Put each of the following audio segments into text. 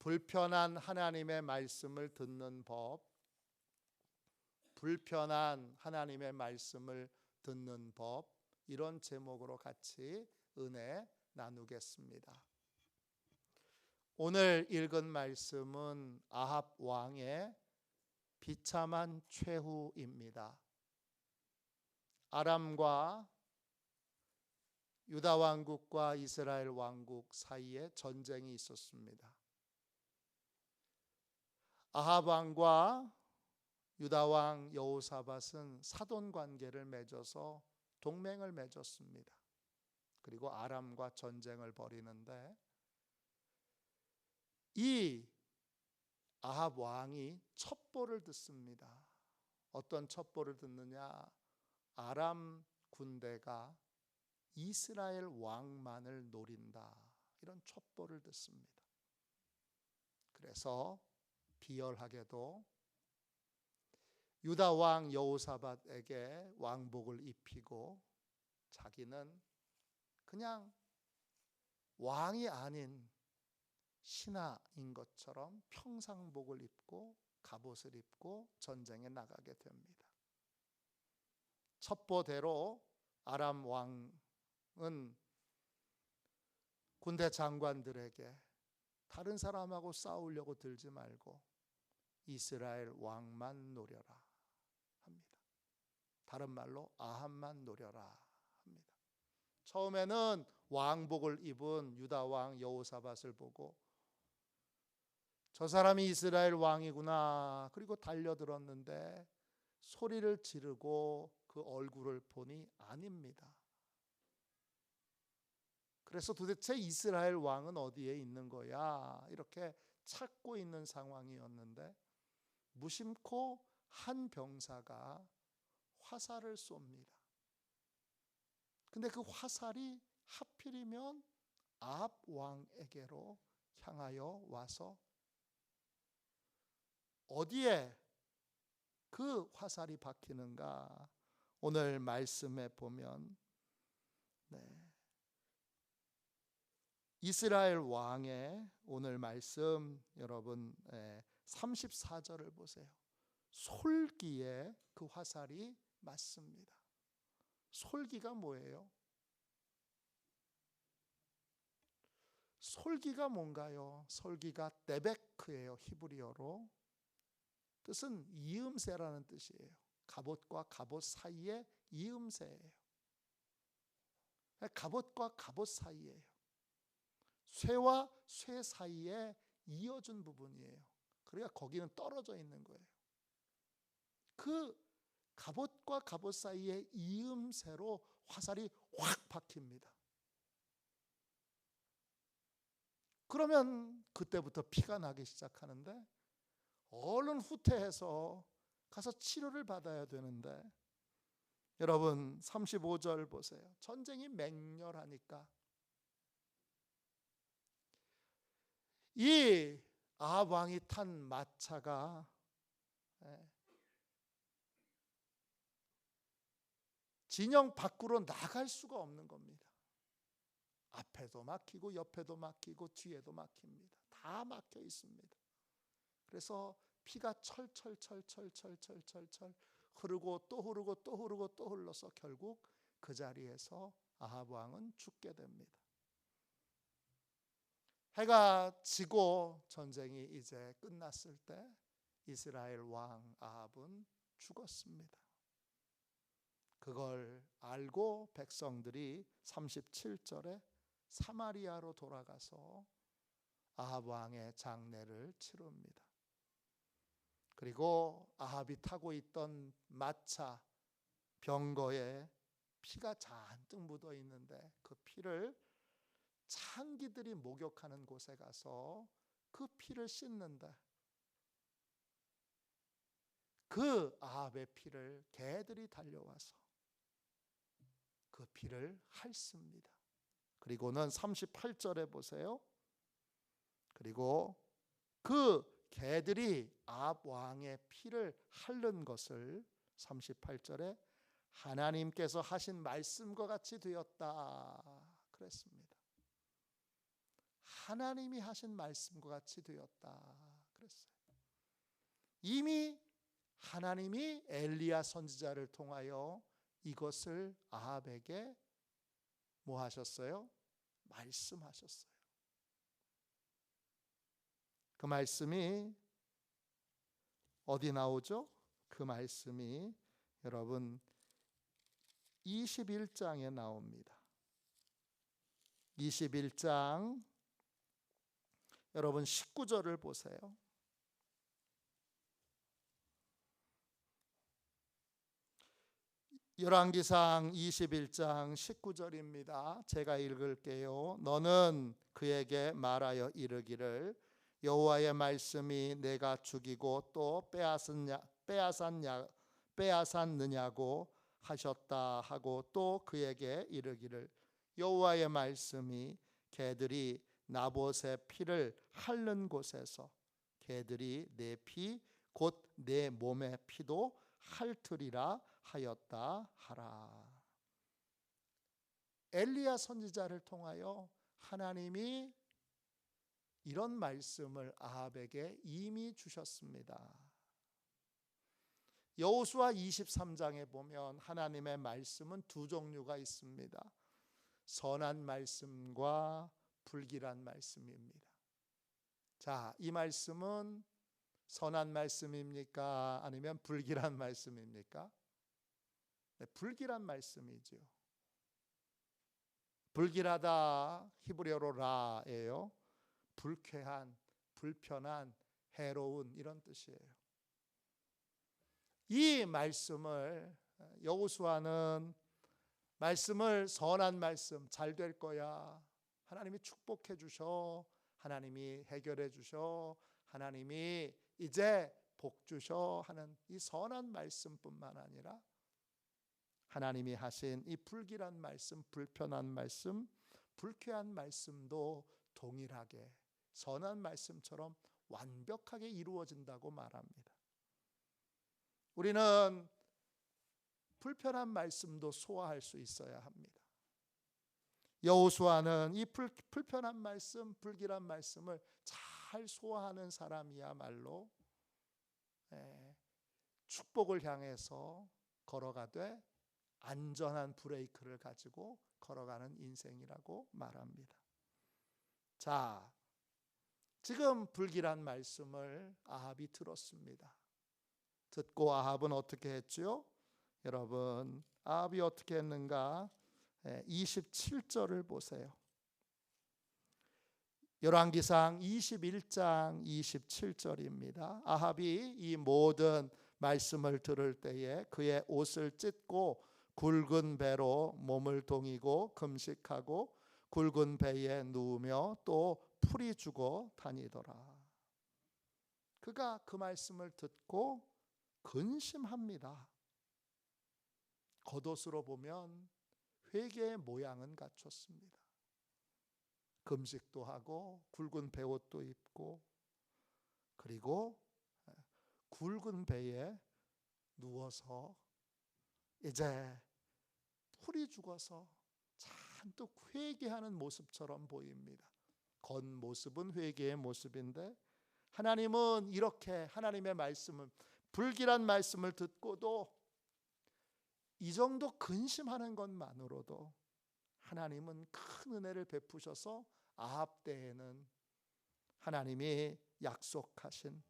불편한 하나님의 말씀을 듣는 법, 불편한 하나님의 말씀을 듣는 법, 이런 제목으로 같이 은혜 나누겠습니다. 오늘 읽은 말씀은 아합 왕의 비참한 최후입니다. 아람과 유다 왕국과 이스라엘 왕국 사이에 전쟁이 있었습니다. 아합 왕과 유다 왕 여호사밧은 사돈 관계를 맺어서 동맹을 맺었습니다. 그리고 아람과 전쟁을 벌이는데 이 아합 왕이 첩보를 듣습니다. 어떤 첩보를 듣느냐? 아람 군대가 이스라엘 왕만을 노린다. 이런 첩보를 듣습니다. 그래서 비열하게도 유다 왕 여호사밧에게 왕복을 입히고 자기는 그냥 왕이 아닌 신하인 것처럼 평상복을 입고 갑옷을 입고 전쟁에 나가게 됩니다. 첩보대로 아람 왕은 군대 장관들에게 다른 사람하고 싸우려고 들지 말고 이스라엘 왕만 노려라 합니다. 다른 말로 아합만 노려라 합니다. 처음에는 왕복을 입은 유다 왕 여호사밧을 보고 저 사람이 이스라엘 왕이구나. 그리고 달려들었는데 소리를 지르고 그 얼굴을 보니 아닙니다. 그래서 도대체 이스라엘 왕은 어디에 있는 거야? 이렇게 찾고 있는 상황이었는데 무심코 한 병사가 화살을 쏩니다. 근데 그 화살이 하필이면 아합 왕에게로 향하여 와서 어디에 그 화살이 박히는가? 오늘 말씀에 보면 네. 이스라엘 왕의 오늘 말씀 여러분 34절을 보세요. 솔기에 그 화살이 맞습니다. 솔기가 뭐예요? 솔기가 뭔가요? 솔기가 데베크예요. 히브리어로. 뜻은 이음새라는 뜻이에요. 갑옷과 갑옷 사이에 이음새예요. 갑옷과 갑옷 사이에요. 쇠와 쇠 사이에 이어준 부분이에요. 그러니까 거기는 떨어져 있는 거예요. 그 갑옷과 갑옷 사이에 이음새로 화살이 확 박힙니다. 그러면 그때부터 피가 나기 시작하는데 얼른 후퇴해서 가서 치료를 받아야 되는데 여러분 35절 보세요. 전쟁이 맹렬하니까 이 아합 왕이 탄 마차가 예, 진영 밖으로 나갈 수가 없는 겁니다. 앞에도 막히고 옆에도 막히고 뒤에도 막힙니다. 다 막혀 있습니다. 그래서 피가 철철철철철철철 흐르고 또 흐르고 또 흐르고 또 흘러서 결국 그 자리에서 아합 왕은 죽게 됩니다. 해가 지고 전쟁이 이제 끝났을 때 이스라엘 왕 아합은 죽었습니다. 그걸 알고 백성들이 37절에 사마리아로 돌아가서 아합 왕의 장례를 치릅니다. 그리고 아합이 타고 있던 마차 병거에 피가 잔뜩 묻어 있는데 그 피를 창기들이 목욕하는 곳에 가서 그 피를 씻는다. 그 아합의 피를 개들이 달려와서 그 피를 핥습니다. 그리고는 38절에 보세요. 그리고 그 개들이 아합 왕의 피를 핥는 것을 38절에 하나님께서 하신 말씀과 같이 되었다 그랬습니다. 하나님이 하신 말씀과 같이 되었다 그랬어요. 이미 하나님이 엘리야 선지자를 통하여 이것을 아합에게 뭐 하셨어요? 말씀하셨어요. 그 말씀이 어디 나오죠? 그 말씀이 여러분 21장에 나옵니다. 21장 여러분 19절을 보세요. 열왕기상 21장 19절입니다. 제가 읽을게요. 너는 그에게 말하여 이르기를 여호와의 말씀이 내가 죽이고 또 빼앗았냐 빼앗았냐 빼앗았느냐고 하셨다 하고 또 그에게 이르기를 여호와의 말씀이 개들이 나봇의 피를 핥는 곳에서 개들이 내 피 곧 내 몸의 피도 핥으리라 하였다 하라. 엘리야 선지자를 통하여 하나님이 이런 말씀을 아합에게 이미 주셨습니다. 여호수아 23장에 보면 하나님의 말씀은 두 종류가 있습니다. 선한 말씀과 불길한 말씀입니다. 자, 이 말씀은 선한 말씀입니까? 아니면 불길한 말씀입니까? 네, 불길한 말씀이지요. 불길하다 히브리어로 라예요. 불쾌한, 불편한, 해로운 이런 뜻이에요. 이 말씀을 여호수아는 말씀을 선한 말씀 잘 될 거야. 하나님이 축복해 주셔. 하나님이 해결해 주셔. 하나님이 이제 복 주셔 하는 이 선한 말씀뿐만 아니라 하나님이 하신 이 불길한 말씀, 불편한 말씀, 불쾌한 말씀도 동일하게 선한 말씀처럼 완벽하게 이루어진다고 말합니다. 우리는 불편한 말씀도 소화할 수 있어야 합니다. 여호수아는 이 불, 불편한 말씀, 불길한 말씀을 잘 소화하는 사람이야말로 예, 축복을 향해서 걸어가되 안전한 브레이크를 가지고 걸어가는 인생이라고 말합니다. 자, 지금 불길한 말씀을 아합이 들었습니다. 듣고 아합은 어떻게 했죠? 여러분, 아합이 어떻게 했는가? 27절을 보세요. 열왕기상 21장 27절입니다. 아합이 이 모든 말씀을 들을 때에 그의 옷을 찢고 굵은 배로 몸을 동이고 금식하고 굵은 배에 누우며 또 풀이 주고 다니더라. 그가 그 말씀을 듣고 근심합니다. 겉옷으로 보면 회개의 모양은 갖췄습니다. 금식도 하고 굵은 배옷도 입고 그리고 굵은 배에 누워서 이제 풀이 죽어서 잔뜩 회개하는 모습처럼 보입니다. 겉모습은 회개의 모습인데 하나님은 이렇게 하나님의 말씀을 불길한 말씀을 듣고도 이 정도 근심하는 것만으로도 하나님은 큰 은혜를 베푸셔서 아합 때에는 하나님이 약속하신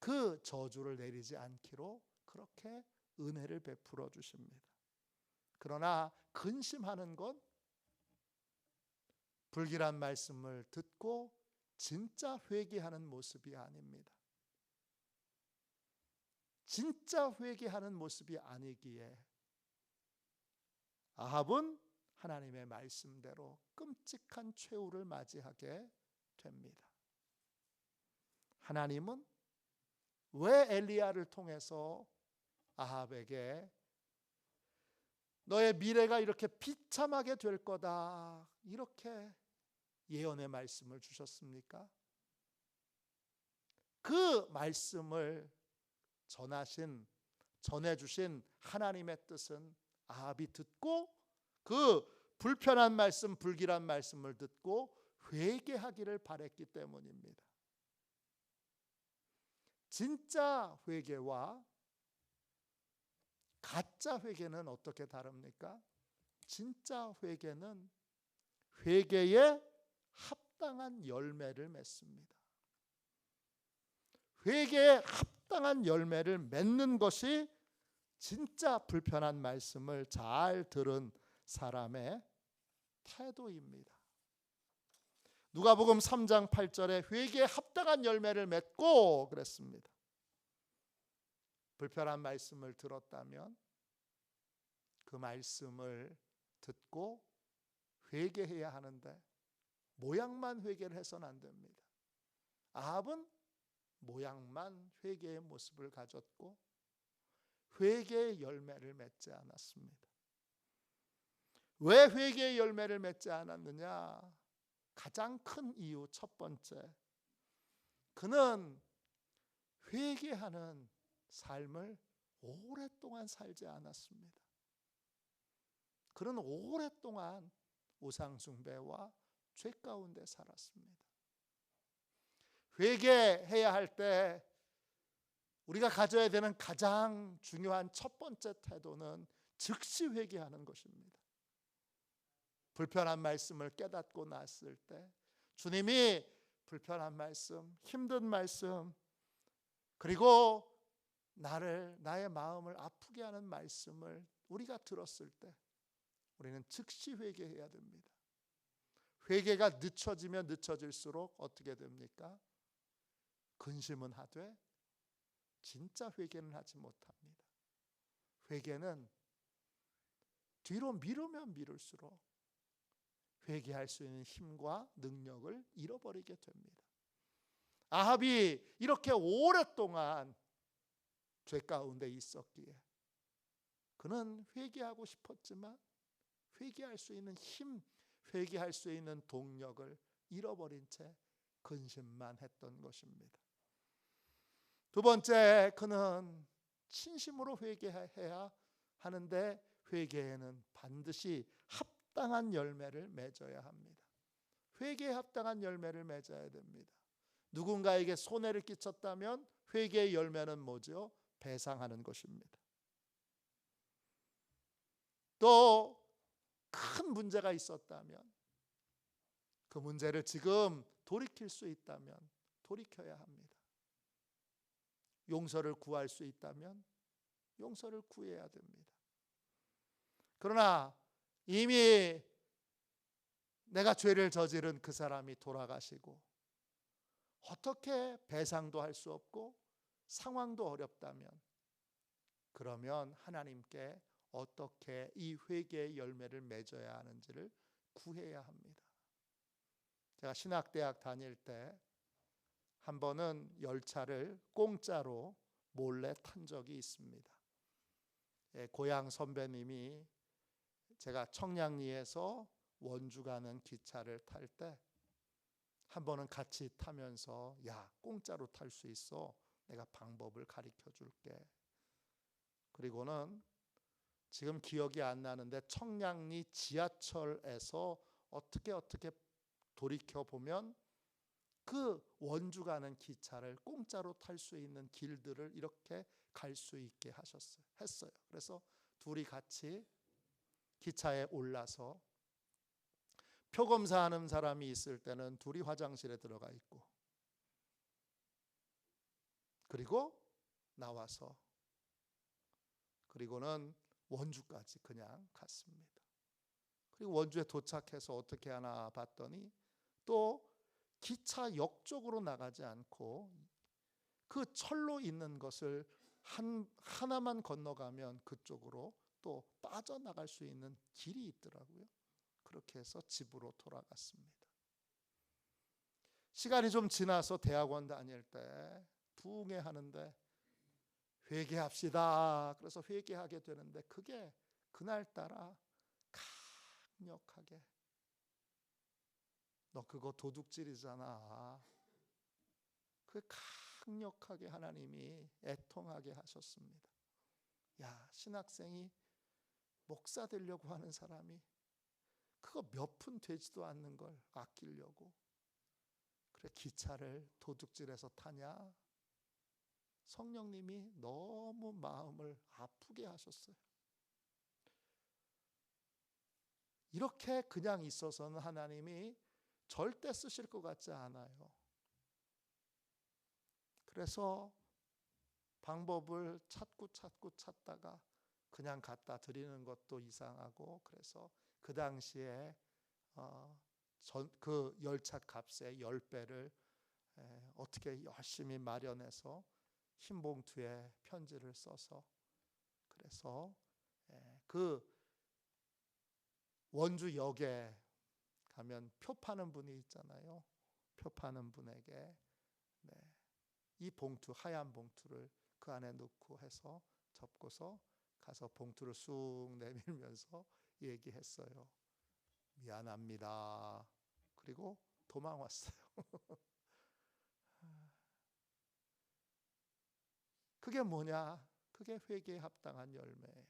그 저주를 내리지 않기로 그렇게 은혜를 베풀어 주십니다. 그러나 근심하는 건 불길한 말씀을 듣고 진짜 회개하는 모습이 아닙니다. 진짜 회개하는 모습이 아니기에 아합은 하나님의 말씀대로 끔찍한 최후를 맞이하게 됩니다. 하나님은 왜 엘리야를 통해서 아합에게 너의 미래가 이렇게 비참하게 될 거다. 이렇게 예언의 말씀을 주셨습니까? 그 말씀을 전하신 전해 주신 하나님의 뜻은 아합이 듣고 그 불편한 말씀, 불길한 말씀을 듣고 회개하기를 바랬기 때문입니다. 진짜 회개와 가짜 회개는 어떻게 다릅니까? 진짜 회개는 회개에 합당한 열매를 맺습니다. 회개에 합당한 열매를 맺는 것이 진짜 불편한 말씀을 잘 들은 사람의 태도입니다. 누가복음 3장 8절에 회개에 합당한 열매를 맺고 그랬습니다. 불편한 말씀을 들었다면 그 말씀을 듣고 회개해야 하는데 모양만 회개를 해서는 안 됩니다. 아합은 모양만 회개의 모습을 가졌고 회개의 열매를 맺지 않았습니다. 왜 회개의 열매를 맺지 않았느냐? 가장 큰 이유 첫 번째. 그는 회개하는 삶을 오랫동안 살지 않았습니다. 그는 오랫동안 우상숭배와 죄 가운데 살았습니다. 회개해야 할 때 우리가 가져야 되는 가장 중요한 첫 번째 태도는 즉시 회개하는 것입니다. 불편한 말씀을 깨닫고 났을 때 주님이 불편한 말씀, 힘든 말씀, 그리고 나를 나의 마음을 아프게 하는 말씀을 우리가 들었을 때 우리는 즉시 회개해야 됩니다. 회개가 늦춰지면 늦춰질수록 어떻게 됩니까? 근심은 하되 진짜 회개는 하지 못합니다. 회개는 뒤로 미루면 미룰수록 회개할 수 있는 힘과 능력을 잃어버리게 됩니다. 아합이 이렇게 오랫동안 죄 가운데 있었기에 그는 회개하고 싶었지만 회개할 수 있는 힘, 회개할 수 있는 동력을 잃어버린 채 근심만 했던 것입니다. 두 번째, 그는 진심으로 회개해야 하는데 회개에는 반드시 합당한 열매를 맺어야 합니다. 회개에 합당한 열매를 맺어야 됩니다. 누군가에게 손해를 끼쳤다면 회개의 열매는 뭐죠? 배상하는 것입니다. 또 큰 문제가 있었다면 그 문제를 지금 돌이킬 수 있다면 돌이켜야 합니다. 용서를 구할 수 있다면 용서를 구해야 됩니다. 그러나 이미 내가 죄를 저지른 그 사람이 돌아가시고 어떻게 배상도 할 수 없고 상황도 어렵다면 그러면 하나님께 어떻게 이 회개의 열매를 맺어야 하는지를 구해야 합니다. 제가 신학대학 다닐 때 한 번은 열차를 공짜로 몰래 탄 적이 있습니다. 예, 고향 선배님이 제가 청량리에서 원주 가는 기차를 탈 때 한 번은 같이 타면서 야 공짜로 탈 수 있어 내가 방법을 가르쳐 줄게. 그리고는 지금 기억이 안 나는데 청량리 지하철에서 어떻게 어떻게 돌이켜 보면 그 원주 가는 기차를 공짜로 탈 수 있는 길들을 이렇게 갈 수 있게 하셨어요. 했어요. 그래서 둘이 같이 기차에 올라서 표 검사하는 사람이 있을 때는 둘이 화장실에 들어가 있고 그리고 나와서 그리고는 원주까지 그냥 갔습니다. 그리고 원주에 도착해서 어떻게 하나 봤더니 또 기차 역 쪽으로 나가지 않고 그 철로 있는 것을 한 하나만 건너가면 그쪽으로 또 빠져나갈 수 있는 길이 있더라고요. 그렇게 해서 집으로 돌아갔습니다. 시간이 좀 지나서 대학원 다닐 때 부흥회 하는데 회개합시다. 그래서 회개하게 되는데 그게 그날따라 강력하게 너 그거 도둑질이잖아. 그 강력하게 하나님이 애통하게 하셨습니다. 야, 신학생이 목사 되려고 하는 사람이 그거 몇 푼 되지도 않는 걸 아끼려고 그래 기차를 도둑질해서 타냐? 성령님이 너무 마음을 아프게 하셨어요. 이렇게 그냥 있어서는 하나님이 절대 쓰실 것 같지 않아요. 그래서 방법을 찾고 찾고 찾다가 그냥 갖다 드리는 것도 이상하고 그래서 그 당시에 어, 전, 그 열차 값의 10배를 에, 어떻게 열심히 마련해서 흰 봉투에 편지를 써서 그래서 에, 그 원주역에 가면 표 파는 분이 있잖아요. 표 파는 분에게 네, 이 봉투 하얀 봉투를 그 안에 넣고 해서 접고서 가서 봉투를 쑥 내밀면서 얘기했어요. 미안합니다. 그리고 도망 왔어요. 그게 뭐냐? 그게 회개에 합당한 열매예요.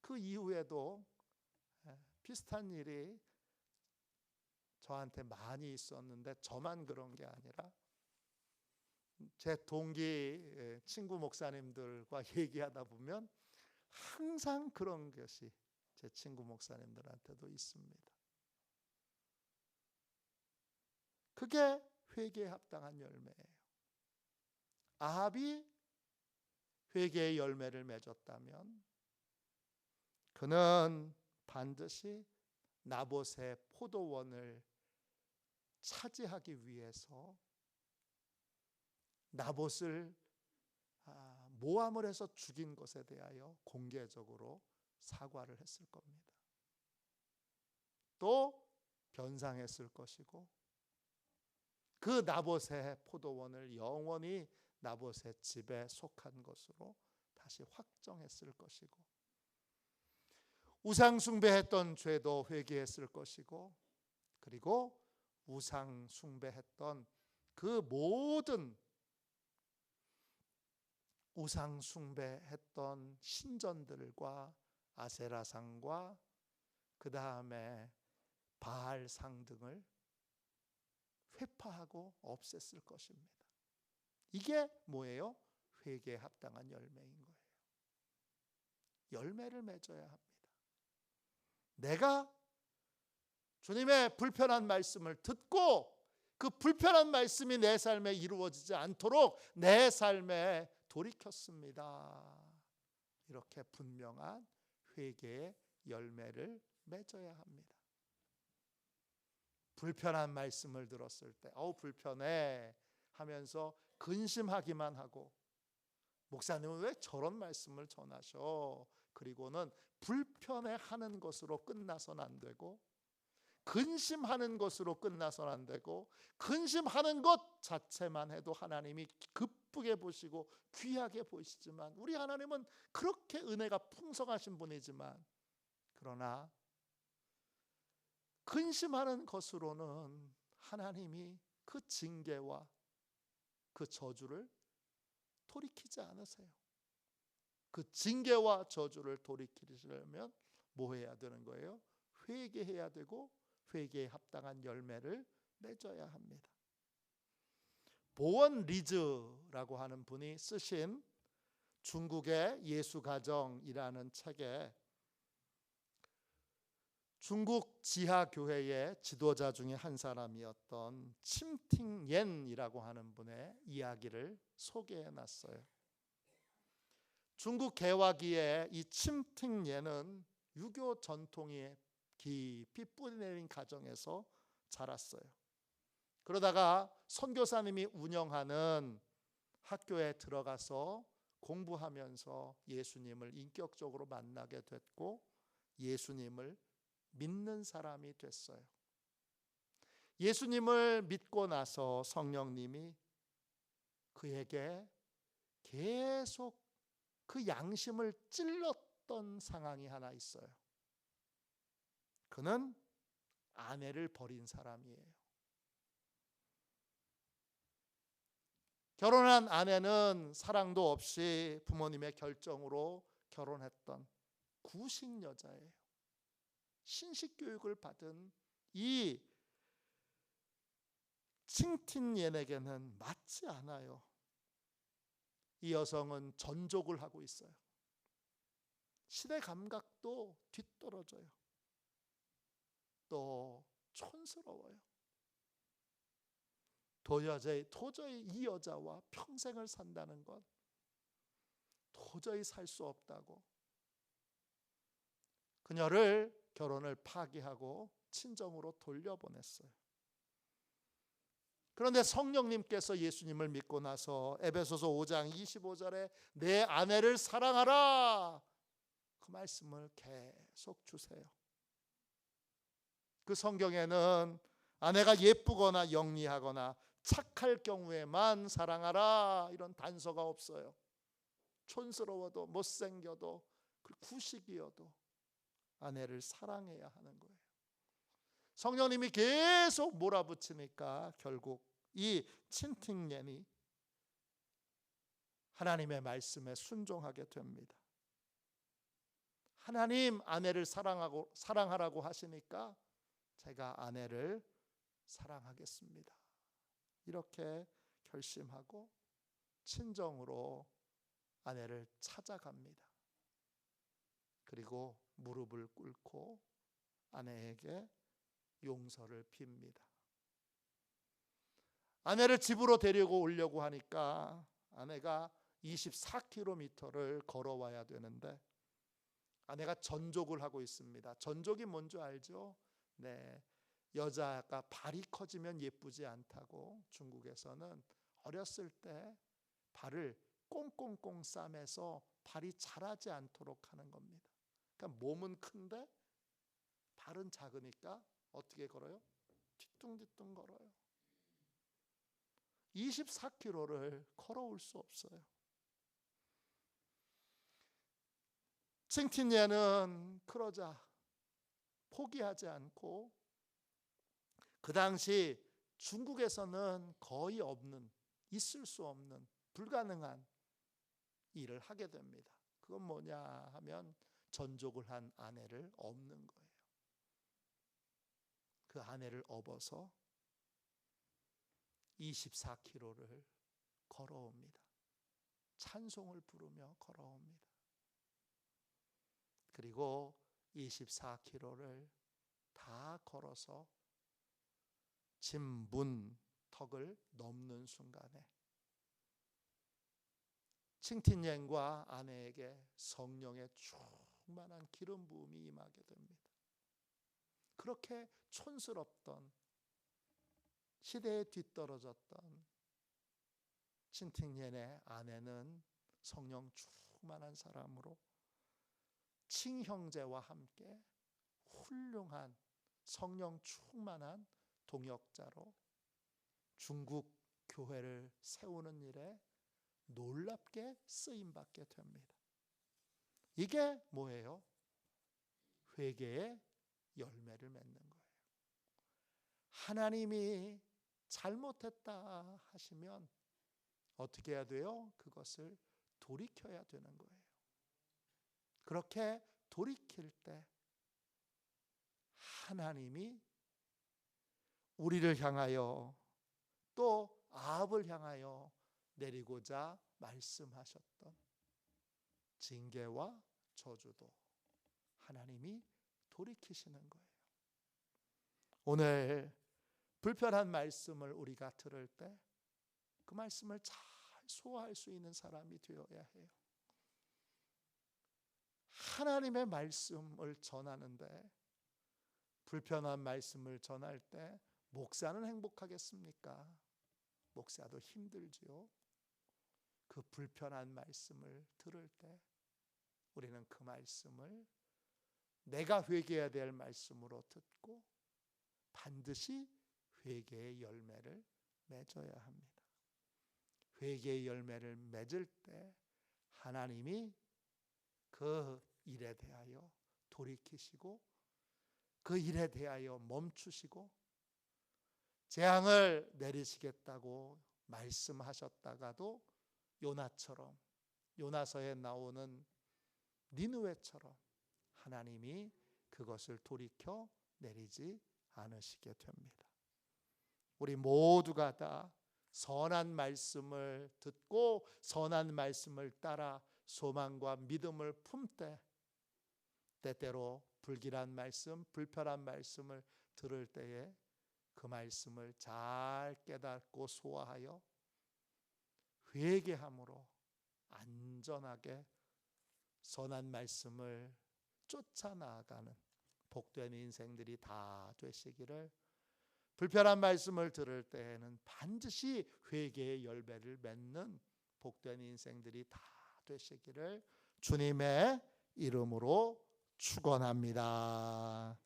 그 이후에도 예, 비슷한 일이 저한테 많이 있었는데 저만 그런 게 아니라 제 동기 예, 친구 목사님들과 얘기하다 보면 항상 그런 것이 제 친구 목사님들한테도 있습니다. 그게 회개에 합당한 열매예요. 아합이 회개의 열매를 맺었다면 그는 반드시 나봇의 포도원을 차지하기 위해서 나봇을 아, 모함을 해서 죽인 것에 대하여 공개적으로 사과를 했을 겁니다. 또 변상했을 것이고 그 나봇의 포도원을 영원히 나봇의 집에 속한 것으로 다시 확정했을 것이고 우상 숭배했던 죄도 회개했을 것이고 그리고 우상 숭배했던 그 모든 우상 숭배했던 신전들과 아세라상과 그 다음에 바알상 등을 회파하고 없앴을 것입니다. 이게 뭐예요? 회개에 합당한 열매인 거예요. 열매를 맺어야 합니다. 내가 주님의 불편한 말씀을 듣고 그 불편한 말씀이 내 삶에 이루어지지 않도록 내 삶에 돌이켰습니다. 이렇게 분명한 회개의 열매를 맺어야 합니다. 불편한 말씀을 들었을 때, 어우, 불편해 하면서 근심하기만 하고, 목사님은 왜 저런 말씀을 전하셔? 그리고는 불편해 하는 것으로 끝나선 안 되고, 근심하는 것으로 끝나선 안 되고, 근심하는 것 자체만 해도 하나님이 급하게 보시고 귀하게 보시지만, 우리 하나님은 그렇게 은혜가 풍성하신 분이지만, 그러나 근심하는 것으로는 하나님이 그 징계와 그 저주를 돌이키지 않으세요. 그 징계와 저주를 돌이키려면 뭐 해야 되는 거예요? 회개해야 되고 회개에 합당한 열매를 맺어야 합니다. 보원 리즈라고 하는 분이 쓰신 중국의 예수 가정이라는 책에 중국 지하 교회의 지도자 중에 한 사람이었던 침팅옌이라고 하는 분의 이야기를 소개해 놨어요. 중국 개화기에 이 침팅옌은 유교 전통이 깊이 뿌리내린 가정에서 자랐어요. 그러다가 선교사님이 운영하는 학교에 들어가서 공부하면서 예수님을 인격적으로 만나게 됐고 예수님을 믿는 사람이 됐어요. 예수님을 믿고 나서 성령님이 그에게 계속 그 양심을 찔렀던 상황이 하나 있어요. 그는 아내를 버린 사람이에요. 결혼한 아내는 사랑도 없이 부모님의 결정으로 결혼했던 구식 여자예요. 신식 교육을 받은 이 칭틴옌에게는 맞지 않아요. 이 여성은 전족을 하고 있어요. 시대 감각도 뒤떨어져요. 또 촌스러워요. 도저히, 도저히 이 여자와 평생을 산다는 것 도저히 살 수 없다고 그녀를 결혼을 파기하고 친정으로 돌려보냈어요. 그런데 성령님께서 예수님을 믿고 나서 에베소서 5장 25절에 내 아내를 사랑하라 그 말씀을 계속 주세요. 그 성경에는 아내가 예쁘거나 영리하거나 착할 경우에만 사랑하라 이런 단서가 없어요. 촌스러워도 못생겨도 구식이어도 아내를 사랑해야 하는 거예요. 성령님이 계속 몰아붙이니까 결국 이 친팅년이 하나님의 말씀에 순종하게 됩니다. 하나님 아내를 사랑하고 사랑하라고 하시니까 제가 아내를 사랑하겠습니다. 이렇게 결심하고 친정으로 아내를 찾아갑니다. 그리고 무릎을 꿇고 아내에게 용서를 빕니다. 아내를 집으로 데리고 오려고 하니까 아내가 24km를 걸어와야 되는데 아내가 전족을 하고 있습니다. 전족이 뭔지 알죠? 네. 여자가 발이 커지면 예쁘지 않다고 중국에서는 어렸을 때 발을 꽁꽁꽁 싸매서 발이 자라지 않도록 하는 겁니다. 그러니까 몸은 큰데 발은 작으니까 어떻게 걸어요? 뒤뚱뒤뚱 걸어요. 24km를 걸어올 수 없어요. 칭틴예는 그러자 포기하지 않고 그 당시 중국에서는 거의 없는 있을 수 없는 불가능한 일을 하게 됩니다. 그건 뭐냐 하면 전족을 한 아내를 업는 거예요. 그 아내를 업어서 24km를 걸어옵니다. 찬송을 부르며 걸어옵니다. 그리고 24km를 다 걸어서 진문 턱을 넘는 순간에 칭틴yen과 아내에게 성령의 충만한 기름 부음이 임하게 됩니다. 그렇게 촌스럽던 시대에 뒤떨어졌던 칭틴yen의 아내는 성령 충만한 사람으로 친형제와 함께 훌륭한 성령 충만한 동역자로 중국 교회를 세우는 일에 놀랍게 쓰임 받게 됩니다. 이게 뭐예요? 회개의 열매를 맺는 거예요. 하나님이 잘못했다 하시면 어떻게 해야 돼요? 그것을 돌이켜야 되는 거예요. 그렇게 돌이킬 때 하나님이 우리를 향하여 또 아합을 향하여 내리고자 말씀하셨던 징계와 저주도 하나님이 돌이키시는 거예요. 오늘 불편한 말씀을 우리가 들을 때 그 말씀을 잘 소화할 수 있는 사람이 되어야 해요. 하나님의 말씀을 전하는데 불편한 말씀을 전할 때 목사는 행복하겠습니까? 목사도 힘들지요. 그 불편한 말씀을 들을 때 우리는 그 말씀을 내가 회개해야 될 말씀으로 듣고 반드시 회개의 열매를 맺어야 합니다. 회개의 열매를 맺을 때 하나님이 그 일에 대하여 돌이키시고 그 일에 대하여 멈추시고 재앙을 내리시겠다고 말씀하셨다가도 요나처럼 요나서에 나오는 니누웨처럼 하나님이 그 그것을 돌이켜 내리지 않으시게 됩니다. 우리 모두가 다 선한 말씀을 듣고 선한 말씀을 따라 소망과 믿음을 품되 때때로 불길한 말씀, 불편한 말씀을 들을 때에 그 말씀을 잘 깨닫고 소화하여 회개함으로 안전하게 선한 말씀을 쫓아 나아가는 복된 인생들이 다 되시기를 불편한 말씀을 들을 때에는 반드시 회개의 열매를 맺는 복된 인생들이 다 되시기를 주님의 이름으로 축원합니다.